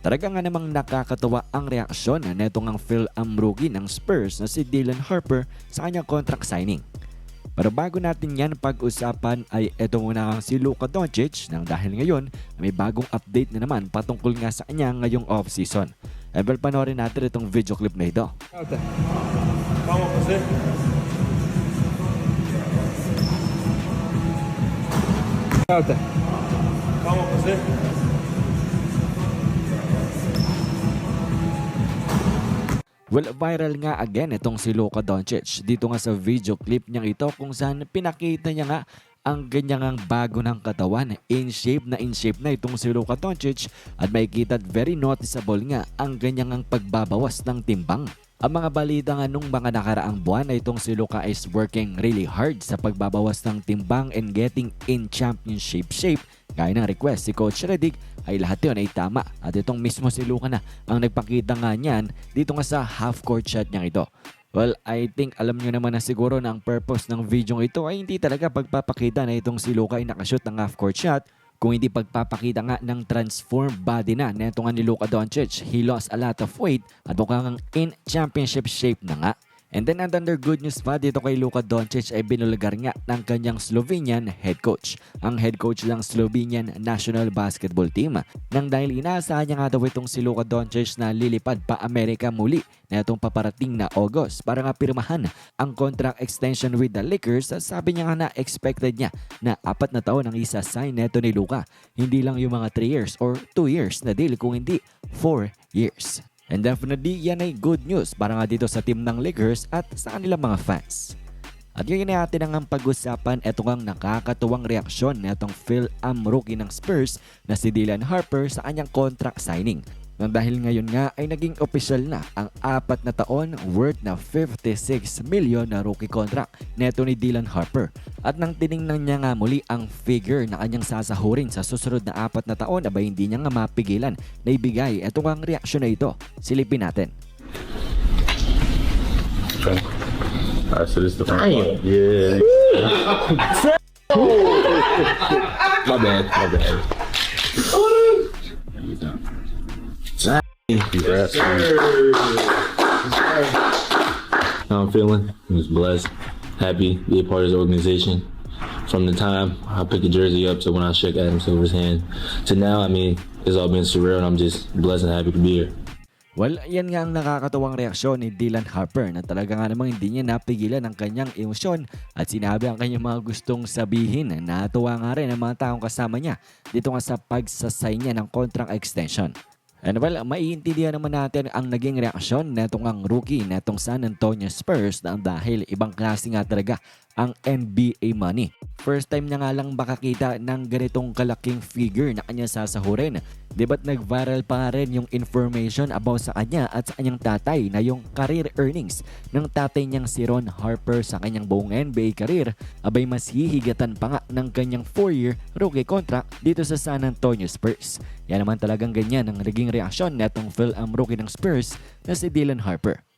Talaga nga namang nakakatawa ang reaksyon na netong ang Phil am rookie ng Spurs na si Dylan Harper sa kanyang contract signing. Pero bago natin yan pag-usapan ay eto muna ang si Luka Doncic nang dahil ngayon may bagong update na naman patungkol nga sa kanya ngayong off-season. E well, panoorin natin itong video clip na ito. Vamos hacer. Vamos a Well, viral nga again itong si Luka Doncic. Dito nga sa video clip niyang ito kung saan pinakita niya nga ang ganyang bago ng katawan. In shape na in shape na itong si Luka Doncic at makikita at very noticeable nga ang ganyang pagbabawas ng timbang. Ang mga balita nga nung mga nakaraang buwan na itong si Luka is working really hard sa pagbabawas ng timbang and getting in championship shape. Gaya ng request si Coach Redick ay lahat yun ay tama. At itong mismo si Luka na ang nagpakita nga niyan dito nga sa half-court shot niya ito. Well, I think alam nyo naman na siguro na ang purpose ng video ito ay hindi talaga pagpapakita na itong si Luka ay nakashoot ng half-court shot kung hindi pagpapakita nga ng transformed body na neto ni Luka Doncic. He lost a lot of weight at mukhang in championship shape na nga. And then another good news pa dito kay Luka Doncic ay binulgar nga ng kanyang Slovenian head coach. Ang head coach ng Slovenian national basketball team. Nang dahil inaasahan niya nga daw itong si Luka Doncic na lilipad pa Amerika muli na itong paparating na August para nga pirmahan ang contract extension with the Lakers. Sabi niya nga na expected niya na apat na taon ang isa-sign neto ni Luka. Hindi lang yung mga 3 years or 2 years na deal kung hindi 4 years. And definitely, yan ay good news para nga dito sa team ng Lakers at sa kanilang mga fans. At ngayon na natin ang pag-usapan ito ngang nakakatuwang reaksyon na itong Phil Am rookie ng Spurs na si Dylan Harper sa kanyang contract signing. Nang dahil ngayon nga ay naging official na ang apat na taon worth na 56 million na rookie contract neto ni Dylan Harper. At nang tiningnan niya nga muli ang figure na kanyang sasahurin sa susunod na apat na taon abay hindi niya nga mapigilan na ibigay ito ang reaksyon na ito. Silipin natin. Okay. All right, so this is the part. Yeah. my bad. My bad. Congrats. How I'm feeling? I was blessed, happy to be a part of this organization. From the time I picked the jersey up to when I shook Adam Silver's hand to now, I mean, it's all been surreal, and I'm just blessed and happy to be here. Well, yan nga ang nakakatuwang reaksyon ni Dylan Harper na talaga nga namang hindi niya napigilan ang kanyang emosyon at sinabi ang kanyang mga gustong sabihin. Natuwa nga rin ang mga taong kasama niya dito nga sa pagsasay niya ng contract extension. And well, maiintindihan naman natin ang naging reaksyon netong ang rookie netong San Antonio Spurs na dahil ibang klase nga talaga ang NBA money. First time niya nga lang makakita ng ganitong kalaking figure na kanya sasahurin. Di ba't nag-viral pa rin yung information about sa kanya at sa kanyang tatay na yung career earnings ng tatay niyang si Ron Harper sa kanyang buong NBA career abay mas hihigatan pa nga ng kanyang 4-year rookie contract dito sa San Antonio Spurs. Yan naman talagang ganyan ang naging reaksyon netong Phil Am rookie ng Spurs na si Dylan Harper.